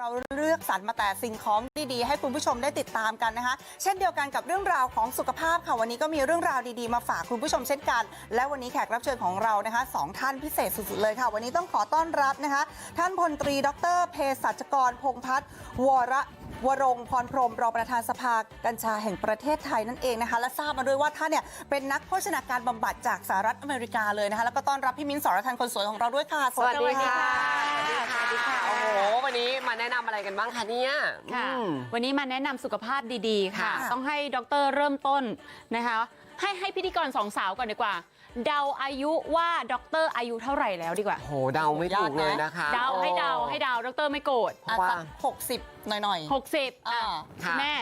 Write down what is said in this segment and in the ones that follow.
เราเลือกสรรมาแต่สิ่งของดีๆ ให้คุณผู้ชมได้ติดตามกันนะคะ เช่นเดียวกันกับเรื่องราวของสุขภาพค่ะวันนี้ก็มีเรื่องราวดีๆมาฝากคุณผู้ชมเช่นกัน และวันนี้แขกรับเชิญของเรานะคะสองท่านพิเศษสุดๆเลยค่ะ วันนี้ต้องขอต้อนรับนะคะ ท่านพลตรี ดรเภสัชกรพงพัฒน์วร วรงค์พรพรหมรองประธานสภากัญชาแห่งประเทศไทยนั่นเองนะคะ และทราบมาด้วยว่าท่านเนี่ยเป็นนักโภชนาการบำบัดจากสหรัฐอเมริกาเลยนะคะ แล้วก็ต้อนรับพี่มิ้นท์สรทันคนสวยของเราด้วยค่ะ สวัสดีค่ะสวัสดีค่ะโอ้โหวันนี้มาแนะนำอะไรกันบ้างคะเนี่ยค่ะอืมวันนี้มาแนะนำสุขภาพดีๆค่ะค่ะ ต้องให้ดรเริ่มต้นนะคะ ให้ให้พิธีกรสองสาวก่อนดีกว่า เดาอายุว่าดรอายุเท่าไหร่แล้วดีกว่าโอ้โหเดาไม่ถูกเลยนะคะเดาให้เดาให้เดาดรไม่โกรธเพราะว่าหกสิบหน่อยๆ 60อ่าอะค่ะ แม่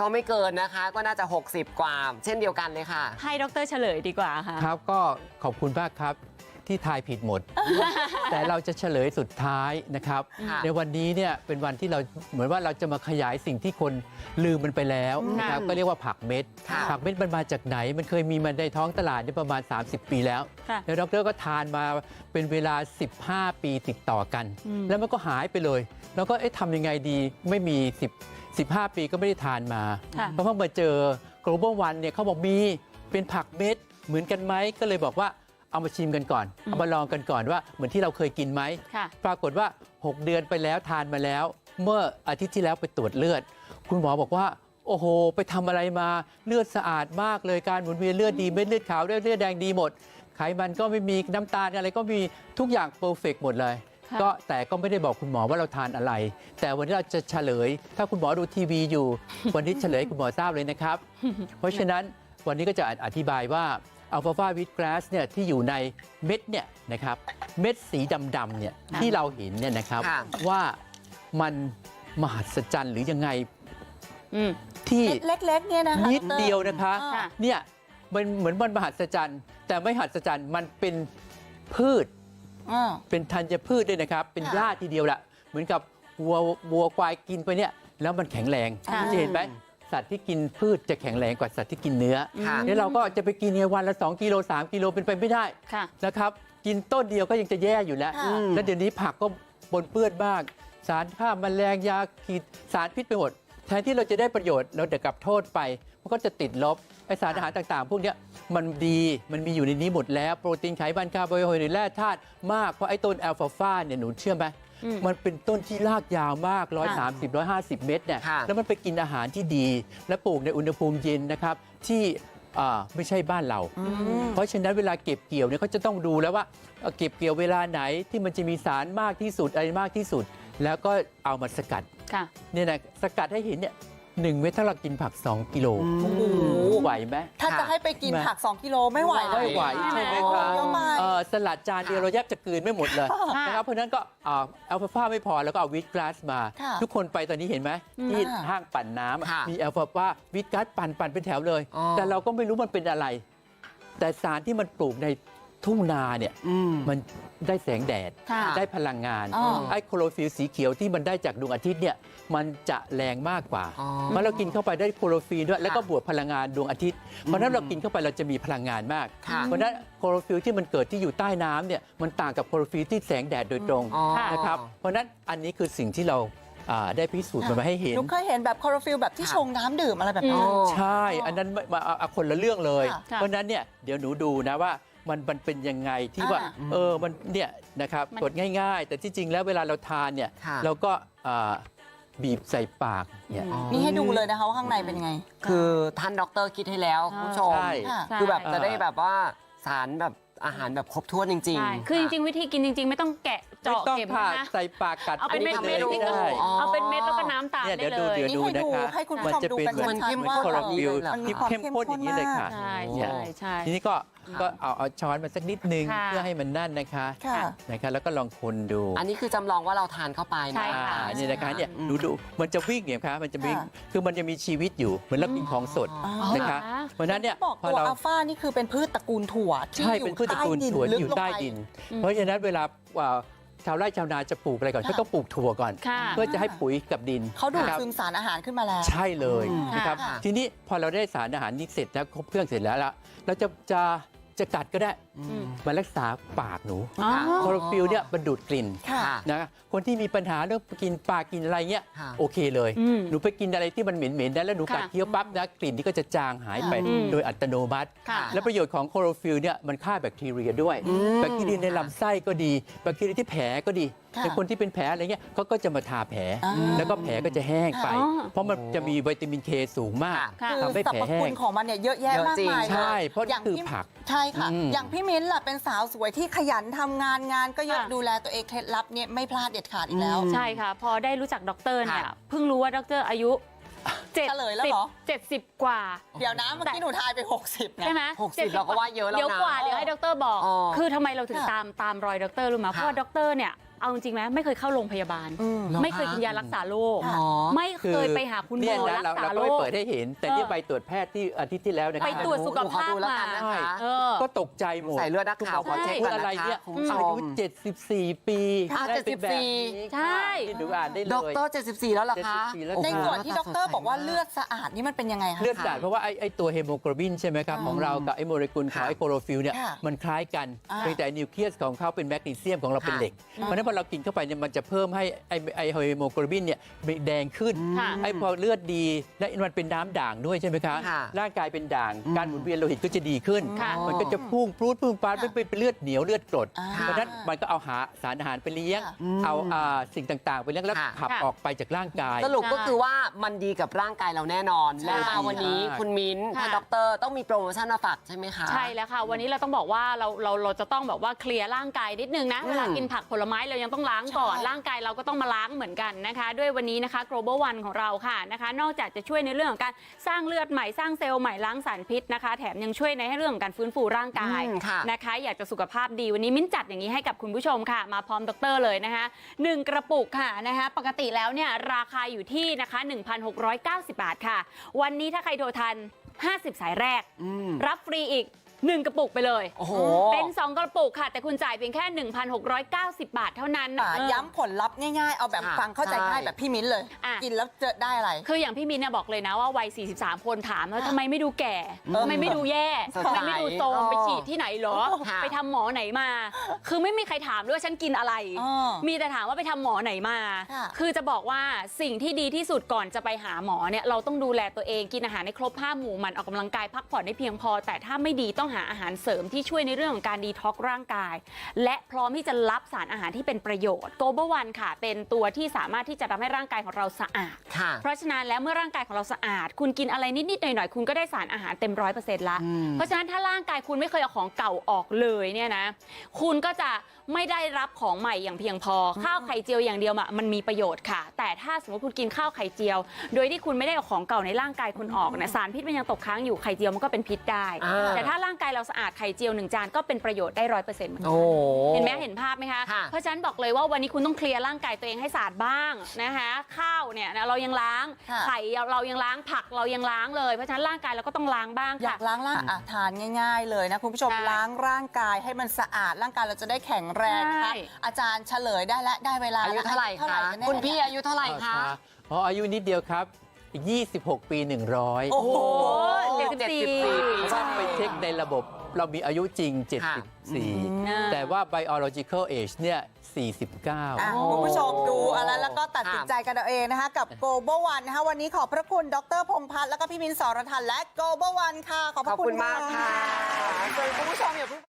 ก็ไม่เกินนะคะ ก็น่าจะ 60 กว่า เช่นเดียวกันเลยค่ะ ให้ดรเฉลยดีกว่าค่ะ ครับก็ขอบคุณมากครับ ที่ทายผิดหมด แต่เราจะเฉลยสุดท้ายนะครับค่ะในวันนี้เนี่ยเป็นวันที่เราเหมือนว่าเราจะมาขยายสิ่งที่คนลืมมันไปแล้วนะครับค่ะก็เรียกว่าผักเม็ดค่ะผักเม็ดมันมาจากไหน มันเคยมีมาในท้องตลาดเนี่ยประมาณ 30 ปีแล้วค่ะแล้วดรก็ทานมาเป็นเวลา 15 ปีติดต่อกันอืมแล้วมันก็หายไปเลย แล้วก็เอ๊ะทำยังไงดีไม่มี 10 15 ปีก็ไม่ได้ทานมาค่ะเพราะว่ามาเจอ global one เนี่ยเขาบอกมีเป็นผักเม็ดเหมือนกันไหมก็เลยบอกว่า เอามาชิมกันก่อน เอามาลองกันก่อนว่าเหมือนที่เราเคยกินไหม ค่ะปรากฏว่า 6 เดือนไปแล้วทานมาแล้ว เมื่ออาทิตย์ที่แล้วไปตรวจเลือด คุณหมอบอกว่า โอ้โห ไปทำอะไรมาเลือดสะอาดมากเลยการหมุนเวียนเลือดดีเม็ดเลือดขาวเลือดเลือดแดงดีหมด ไขมันก็ไม่มีน้ำตาลอะไรก็มีทุกอย่างเพอร์เฟกหมดเลย ค่ะ ก็แต่ก็ไม่ได้บอกคุณหมอว่าเราทานอะไร แต่วันนี้เราจะเฉลย ถ้าคุณหมอดูทีวีอยู่ วันนี้เฉลยให้คุณหมอทราบเลยนะครับ เพราะฉะนั้นวันนี้ก็จะอธิบายว่า อัลฟาฟาวิตกราสเนี่ยที่อยู่ในเม็ดเนี่ยนะครับเม็ดสีดำๆเนี่ยค่ะที่เราเห็นเนี่ยนะครับค่ะ ว่ามันมหัศจรรย์หรือยังไงอืม ที่เล็กๆเนี่ยนะคะนิดดรเดียวนะคะ ค่ะ เนี่ยมันเหมือนมันมหัศจรรย์ แต่ไม่มหัศจรรย์มันเป็นพืช อ่า เป็นธัญพืชด้วยนะครับ เป็นค่ะหญ้าทีเดียวแหละเหมือนกับวัววัวควายกินไปเนี่ย แล้วมันแข็งแรงค่ะ จะเห็นไหม สัตว์ที่กินพืชจะแข็งแรงกว่าสัตว์ที่กินเนื้อค่ะเนี่ยเราก็จะไปกินเนี่ยวันละ 2 กิโล 3 กิโลเป็นไปไม่ได้ค่ะ นะครับ กินต้นเดียวก็ยังจะแย่อยู่แล้ว ค่ะ แล้วเดี๋ยวนี้ผักก็ปนเปื้อนมากสารฆ่าแมลงยาขีดสารพิษไปหมด แทนที่เราจะได้ประโยชน์เราเดี๋ยวกลับโทษไป มันก็จะติดลบไอสารอาหารต่างๆ พวกเนี้ยมันดีมันมีอยู่ในนี้หมดแล้ว โปรตีนไขมันคาร์โบไฮเดรตแร่ธาตุมากเพราะไอ้ต้นแอลฟาฟาเนี่ยหนูเชื่อไหมอื มมันเป็นต้นที่รากยาวมาก 130 150 เมตรเนี่ยค่ะแล้วมันไปกินอาหารที่ดี และปลูกในอุณหภูมิเย็นนะครับที่อ่าไม่ใช่บ้านเราอืมเพราะฉะนั้นเวลาเก็บเกี่ยวเนี่ยเขาจะต้องดูแล้วว่าเอ่อเก็บเกี่ยวเวลาไหนที่มันจะมีสารมากที่สุดอะไรมากที่สุด แล้วก็เอามาสกัดค่ะเนี่ยนะสกัดให้เห็นเนี่ย หนึ่งเม็ดถ้าเรากินผัก 2 กิโลอืมโอ้โหไหวไหมถ้าจะให้ไปกินไหมผัก 2 กิโลไม่ไหวไม่ไหวนะใช่ไหมโอ้คะเยอะมากเอ่อสลัดจานเดียวเราแยบจะกลืนไม่หมดเลยค่ะนะครับเพราะฉะนั้นก็อัลฟาฟาไม่พอแล้วก็เอาวิตกราสมาค่ะทุกคนไปตอนนี้เห็นไหมที่ค่ะห้างปั่นน้ำอะค่ะมีอัลฟาฟาวิตกราสปั่นปั่นเป็นแถวเลยอ๋อแต่เราก็ไม่รู้มันเป็นอะไร แต่สารที่มันปลูกใน ทุ่งนาเนี่ยอืมมันได้แสงแดดค่ะได้พลังงานอ๋อไอ้โคโรฟิลสีเขียวที่มันได้จากดวงอาทิตย์เนี่ยมันจะแรงมากกว่าอ๋อเมื่อเรากินเข้าไปได้โคโรฟิลด้วยแล้วก็บวกพลังงานดวงอาทิตย์เพราะฉะนั้นเรากินเข้าไปเราจะมีพลังงานมากค่ะเพราะฉะนั้นโคโรฟิลที่มันเกิดที่อยู่ใต้น้ำเนี่ยมันต่างกับโคโรฟิลที่แสงแดดโดยตรงอ๋อนะครับเพราะฉะนั้นอันนี้คือสิ่งที่เราอ่าได้พิสูจน์มันมาให้เห็นหนูเคยเห็นแบบคลอโรฟิลแบบที่ค่ะชงน้ำดื่มอะไรแบบอืนี้มใช่ อันนั้นไม่มาเอาเอาคนละเรื่องเลยค่ะค่ะเพราะฉะนั้นเนี่ยเดี๋ยวหนูดูนะว่า มันมันเป็นยังไงที่ว่าอ่าเออมันเนี่ยนะครับมันกดง่าย ๆ แต่ที่จริงแล้วเวลาเราทานเนี่ยค่ะ เราก็อ่าบีบใส่ปากเนี่ยอืมนี่ให้ดูเลยนะคะว่าข้างในเป็นไง คือท่านด็อกเตอร์คิดให้แล้วคุณผู้ชม ใช่ ค่ะคือแบบใช่จะได้แบบว่าสารแบบอาหารแบบครบถ้วนจริงใช่ๆ คือจริง ๆ วิธีกินจริง ๆ ไม่ต้องแกะไม่ เจาะต้องเข็มผ่านะใส่ปากกัดเอาเป็นเม็ดลเม็ดยนี่ก็ได้อ๋อ เอาเป็นเม็ดแล้วก็น้ำตามเนี่ยได้เดี๋ยวเลดูย เดี๋ยวดูนี่ให้ดูนะคะให้คุณผู้มันชมจะดูเป็นกันเหมือนชัดเข้มๆว่าข้นคอร์ฟิลมันมีที่ความเข้มข้นอย่างนี้เลยค่ะ ใช่เนี่ยใช่ใช่ ทีนี้ก็ก็เอาเอาช้อนมาสักนิดนึงค่ะ เพื่อให้มันนั่นนะคะค่ะ นะคะแล้วก็ลองคนดูอันนี้คือจำลองว่าเราทานเข้าไปใช่นะค่ะอ่านี่นะคะเนี่ยอืมดูดูมันจะวิ่งเนี่ยครับมันจะวิ่งค่ะ คือมันจะมีชีวิตอยู่เหมือนเรากินของสดอ๋อ นะคะเหรอคะ เพราะฉะนั้นเนี่ยบอกพอตัวเรา อัลฟานี่คือเป็นพืชตระกูลถั่วที่ใช่ อยู่เป็นพืชตระกูลใต้ดินถั่วลึที่อยู่กลงใต้ไปดินอืมเพราะฉะนั้นเวลาว่า ชาวไร่ชาวนาจะปลูกอะไรก่อนค่ะก็ต้องปลูกถั่วก่อน ค่ะ เพื่อจะให้ปุ๋ยกับดินเขาดูดนะครับซึมสารอาหารขึ้นมาแล้ว ใช่เลยอืม นะครับค่ะ ทีนี้พอเราได้สารอาหารนี้เสร็จแล้วครบเครื่องเสร็จแล้วละเราจะจะจะกัดก็ได้อื มมันรักษาปากหนูอ๋อคลอโรฟิลเนี่ยมันดูดกลิ่นค่ะค่ะนะคนที่มีปัญหาเรื่องกินปลากินอะไรเงี้ยค่ะโอเคเลยอืมหนูไปกินอะไรที่มันเหม็นๆนะแล้วหนูค่ะกัดเคี้ยวปั๊บนะกลิ่นที่ก็จะจางหายไปอืมโดยอัตโนมัติค่ะและประโยชน์ของโคโรฟิลเนี่ยมันฆ่าแบคทีเรียด้วยแบคทีเรียในลำไส้ก็ดีแบคทีเรียที่แผลก็ดีค่ะในคนที่เป็นแผลอะไรเงี้ยเขาก็จะมาทาแผลอ่าแล้วก็แผลก็จะแห้งไปอ๋อเพราะมันจะมีวิตามินเคสูงมากค่ะคือทำให้สรแผลรพแห้คุงณของมันเนี่ยเยอะแยะเยอะมากจริงมายเลยใช่เพราะอย่างคือพี่ผักใช่ค่ะอืมอย่างพี่มิ้นท์ล่ะเป็นสาวสวยที่ขยันทำงานงานก็เยอะค่ะ ดูแลตัวเองเคล็ดลับเนี่ยไม่พลาดเด็ดขาดอีกแล้วอืมใช่ค่ะ พอได้รู้จักด็อกเตอร์เนี่ยค่ะเพิ่งรู้ว่าด็อกเตอร์อายุเจ็ดเฉลยแล้วเหรอ เจ็ดสิบกว่า เดี๋ยวนะเมื่อกี้หนูทายไป 60นะ ใช่ไหมหกสิบเราก็ว่าเยอะแล้วนะ เดี๋ยวกว่าเดี๋ยวให้ด็อกเตอร์บอก อ๋อคือทำไมเราถึงค่ะตามตามรอยด็อกเตอร์รู้ไหมเพราะว่าค่ะด็อกเตอร์เนี่ยเอาจริงไหมไม่เคยเข้าโรงพยาบาลอืมหรอไม่เคยกินยารักษาโรคอ๋อไม่เคยไปหาคุณหมเนี่ยอนะรัเรากษาเราโรก็ไม่คเปิดให้เห็น แต่เออที่ไปตรวจแพทย์ที่อาทิตย์ที่แล้วนะคไปรับตรวจสุขหนูขอภาพดูแล้วมากันนะคะเออก็ตกใจหมดใส่เลือดนักข่าวขอเช็คพูก่ดอนอะไรนะคะเนี่ยคุณผู้ชอายุม74 ปีอะได้เป็นแบบนี้74ใช่ที่ดูอ่านได้เลยด็อกเตอร์74 แล้วเหรอคะ74แล้วในค่ะส่วนที่ด็อกเตอร์บอกว่าเลือดสะอาดนี่มันเป็นยังไงคะเลือดสาดเพราะว่าไอ้ไอ้ตัวเฮโมโกลบินใช่ไหมครับของเรากับไอ้โมเลกุลของค่ะไอ้โคโรฟิลเนี่ยค่ะมันคล้ายกันอ่าเพียงแต่นิวเคลียสของเขาเป็นแมกนีเซียมของเราเป็นค่ะเหล็กเพราะฉะนั้นพอเรากินเข้าไปเนี่ยมันจะเพิ่มให้ไอ้ไอ้เฮโมโกลบินเนี่ยแดงขึ้นค่ะไอ้พอเลือดดีและมันเป็นน้ำด่างด้วยใช่ไหมคะค่ะร่างกายเป็นด่างอืมการหมุนเวียนโลหิตก็จะดีขึ้น ค่ะมันก็จะพุ่งพรูดพุ่งปาดค่ะไม่เป็นเลือดเหนียวเลือดกรดอ่าเพราะฉะนั้นมันก็เอาหาสารอาหารไปเลี้ยง ค่ะเอาอ่าสิ่งต่างๆ ไปเลี้ยงแล้วค่ะ ขับค่ะ ออกไปจากร่างกาย สรุปก็คือว่ามันดีกับร่างกายเราแน่นอน ใช่และมาวันนี้คุณมิ้นท์ค่ะ ท่านด็อกเตอร์ต้องมีโปรโมชั่นมาฝากใช่ไหมคะ ใช่แล้วค่ะ วันนี้เราต้องบอกว่าเราเราเราจะต้องแบบว่าเคลียร์ร่างกายนิดนึงนะอืมเวลากินผักผลไม้เรายังต้องล้างก่อนใช่ร่างกายเราก็ต้องมาล้างเหมือนกันนะคะ ด้วยวันนี้นะคะ global one ของเราค่ะนะคะ นอกจากจะช่วยในเรื่องของการสร้างเลือดใหม่สร้างเซลล์ใหม่ล้างสารพิษนะคะ แถมยังช่วยในเรื่องของการฟื้นฟูร่างกายอืมค่ะนะคะ อยากจะสุขภาพดีวันนี้มิ้นจัดอย่างนี้ให้กับคุณผู้ชมค่ะ มาพร้อมดรเลยนะคะหนึ่งกระปุกค่ะนะคะ ปกติแล้วเนี่ยราคาอยู่ที่นะคะ 1,690 บาทค่ะ วันนี้ถ้าใครโทรทัน 50 สายแรกอืมรับฟรีอีก 1 กระปุกไปเลยโอ้โห เป็น 2 กระปุกค่ะ แต่คุณจ่ายเพียงแค่ 1,690 บาทเท่านั้นอ่าเออย้ำผลลัพธ์ง่ายๆ เอาแบบค่ะฟังเข้าใจใช่ ง่ายแบบพี่มิ้นเลย อะ กินแล้วเจอได้อะไร คืออย่างพี่มินเนี่ยบอกเลยนะว่าวัย 43 คนถามว่าค่ะทำไมไม่ดูแก่เออทำไมไม่ดูแย่สดใสทำไมไม่ดูโซมเออไปฉีดที่ไหนเหรอ ค่ะ ไปทำหมอไหนมา คือไม่มีใครถามด้วยว่าฉันกินอะไร อ๋อมีแต่ถามว่าไปทำหมอไหนมา ค่ะ คือจะบอกว่าสิ่งที่ดีที่สุดก่อนจะไปหาหมอเนี่ยเราต้องดูแลตัวเองกินอาหารให้ครบห้าหมู่หมันออกกำลังกายพักผ่อนให้เพียงพอ แต่ถ้าไม่ดีต้องหาอาหารเสริมที่ช่วยในเรื่องของการดีท็อกร่างกาย และพร้อมที่จะรับสารอาหารที่เป็นประโยชน์โกลบอวันค่ะ เป็นตัวที่สามารถที่จะทำให้ร่างกายของเราสะอาด ค่ะ เพราะฉะนั้นแล้วเมื่อร่างกายของเราสะอาด คุณกินอะไรนิดๆหน่อยๆ คุณก็ได้สารอาหารเต็มร้อยเปอร์เซ็นต์ละอืมเพราะฉะนั้นถ้าร่างกายคุณไม่เคยเอาของเก่าออกเลยเนี่ยนะ คุณก็จะไม่ได้รับของใหม่อย่างเพียงพอ ข้าวไข่เจียวอย่างเดียวอะมันมีประโยชน์ค่ะ แต่ถ้าสมมติคุณกินข้าวไข่เจียว โดยที่คุณไม่ได้เอาของเก่าในร่างกายคุณออกนะสารพิษมันยังตกค้างอยู่ไข่เจียวมันก็เป็นพิษได้อ่าแต่ถ้าร่างกายเราสะอาดไข่เจียวหนึ่งจานก็เป็นประโยชน์ได้ร้อยเปอร์เซ็นต์เหมือนกันโอ้เห็นไหมเห็นภาพไหมคะ ค่ะเพราะฉะนั้นบอกเลยว่าวันนี้คุณต้องเคลียร์ร่างกายตัวเองให้สะอาดบ้างนะคะข้าวเนี่ยนะเรายังล้างค่ะ ไข่เรายังล้างผักเรายังล้างเลยเพราะฉะนั้นร่างกายเราก็ต้องล้างบ้างอยาค่ะ กล้างร่างอะทานง่าย ๆ เลยนะคุณผู้ชมใช่ล้างร่างกายให้มันสะอาดร่างกายเราจะได้แข็งแรงนะคะใช่ อาจารย์เฉลยได้แล้วได้เวลาอายุแล้วเท่าไหร่เท่าไหร่คะกันแน่คุณพี่อายุเท่าไหร่คะ อ๋ออายุนิดเดียวครับ 26 ปี 100โอ้โหเจ็ดสิบสี่เพราะว่าไปเช็คในระบบเรามีอายุจริงค่ะ74 แต่ว่า biological age เนี่ย49อะโอ้คุณผู้ชมดูอะไรแล้วก็ตัดสินค่ะใจกันเอาเองนะคะกับ Global One นะคะวันนี้ขอบพระคุณดรพงษ์พัฒน์แล้วก็พี่มินท์สรทันและ Global One ค่ะ ขอบพขอระบคุคุณณมากค่ะ ส่วนคุณผู้ชมอย่าเพิ่ง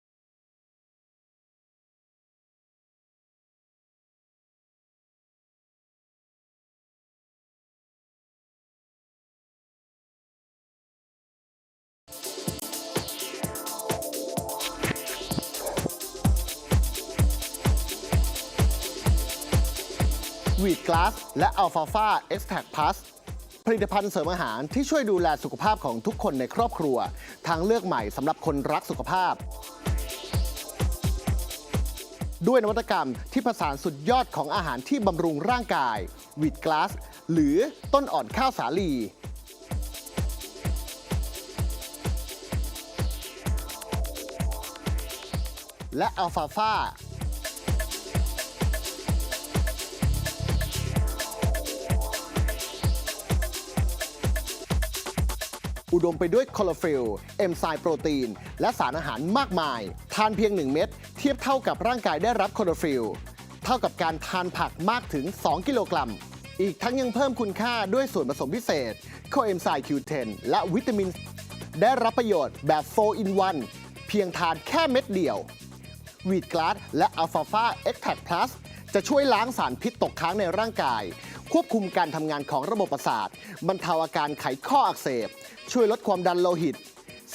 วีดกลาสและอัลฟาฟาเอ็กซ์แท็กพลัสผลิตภัณฑ์เสริมอาหารที่ช่วยดูแลสุขภาพของทุกคนในครอบครัว ทางเลือกใหม่สำหรับคนรักสุขภาพ ด้วยนวัตกรรมที่ผสานสุดยอดของอาหารที่บำรุงร่างกายวีดกลาสหรือต้นอ่อนข้าวสาลีและอัลฟาฟา อุดมไปด้วยคลอโรฟิลล์เอนไซม์โปรตีน และสารอาหารมากมาย ทานเพียง 1 เม็ดเทียบเท่ากับร่างกายได้รับคลอโรฟิลล์เท่ากับการทานผักมากถึง 2 กิโลกรัม อีกทั้งยังเพิ่มคุณค่าด้วยส่วนผสมพิเศษโคเอนไซม์ Q10 และวิตามิน ได้รับประโยชน์แบบ 4 in 1 เพียงทานแค่เม็ดเดียววีดกลาสและอัลฟาฟาเอ็กแทกพลัสจะช่วยล้างสารพิษตกค้างในร่างกาย ควบคุมการทำงานของระบบประสาทบรรเทาอาการไขข้ออักเสบ ช่วยลดความดันโลหิต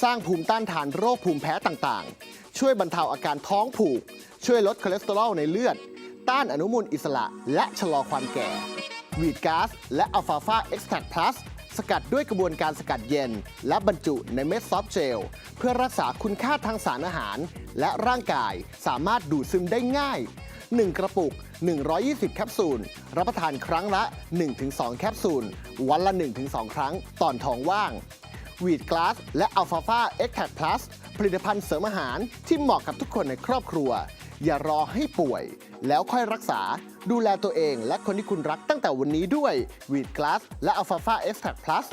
สร้างภูมิต้านทานโรคภูมิแพ้ต่างๆ ช่วยบรรเทาอาการท้องผูก ช่วยลดคอเลสเตอรอลในเลือด ต้านอนุมูลอิสระ และชะลอความแก่วีดก๊าซและอัลฟาฟาเอ็กซ์แทกพลัสสกัดด้วยกระบวนการสกัดเย็น และบรรจุในเม็ดซอฟต์เจล เพื่อรักษาคุณค่าทางสารอาหาร และร่างกายสามารถดูดซึมได้ง่าย 1 กระปุก 120 แคปซูล รับประทานครั้งละ 1-2 แคปซูล วันละ 1-2 ครั้งตอนท้องว่างวีดกลาสและอัลฟาฟาเอ็กแทกพลัสผลิตภัณฑ์เสริมอาหารที่เหมาะกับทุกคนในครอบครัว อย่ารอให้ป่วย แล้วค่อยรักษา ดูแลตัวเองและคนที่คุณรักตั้งแต่วันนี้ด้วยวีดกลาสและอัลฟาฟาเอ็กแทกพลัส